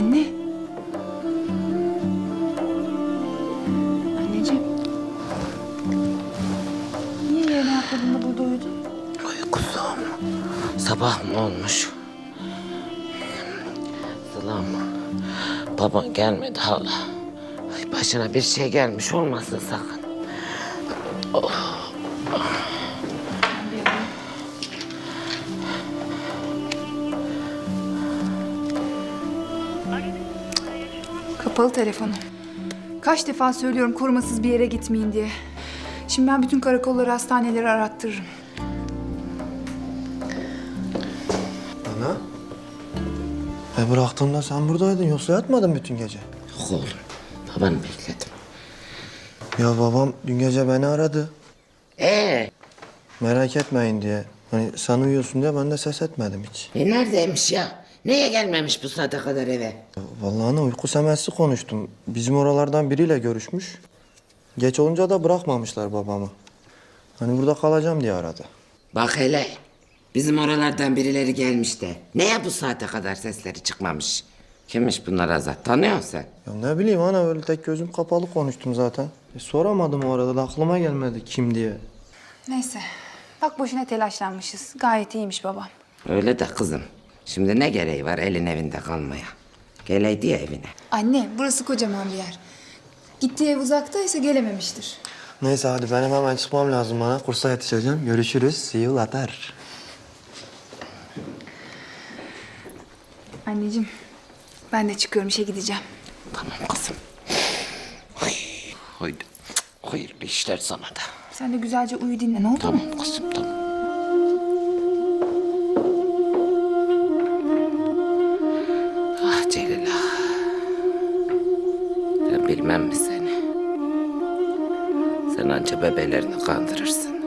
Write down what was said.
Anne. Anneciğim. Niye yerine atladın da burada uyudun? Ay kuzum. Sabah mı olmuş? Sılam. Baban gelmedi hala. Ay başına bir şey gelmiş olmasın sakın. Kapalı telefonu. Kaç defa söylüyorum korumasız bir yere gitmeyin diye. Şimdi ben bütün karakolları, hastaneleri arattırırım. Ana. E bıraktığımda sen buradaydın yoksa yatmadın bütün gece. Yok oğlum. Babanı bekledim. Ya babam dün gece beni aradı. Ee, Merak etmeyin diye. Hani sen uyuyorsun diye ben de ses etmedim hiç. e neredeymiş ya? Neye gelmemiş bu saate kadar eve? Vallahi ana uyku semesi konuştum. Bizim oralardan biriyle görüşmüş. Geç olunca da bırakmamışlar babamı. Hani burada kalacağım diye aradı. Bak hele. Bizim oralardan birileri gelmiş de. Neye bu saate kadar sesleri çıkmamış? Kimmiş bunlar Azat? Tanıyorsun sen? Ya ne bileyim ana öyle tek gözüm kapalı konuştum zaten. E, soramadım o arada da aklıma gelmedi kim diye. Neyse. Bak boşuna telaşlanmışız. Gayet iyiymiş babam. Öyle de kızım. Şimdi ne gereği var elin evinde kalmaya? Geleydi ya evine. Anne burası kocaman bir yer. Gittiği ev uzaktaysa gelememiştir. Neyse hadi benim hemen çıkmam lazım bana. Kursa yetişeceğim. Görüşürüz. See you later. Anneciğim ben de çıkıyorum işe gideceğim. Tamam kızım. Ay, haydi. Hayırlı işler sana da. Sen de güzelce uyu dinle ne oldu mu? Tamam kızım tamam. Bilmem mi seni? Sen anca bebelerini kandırırsın.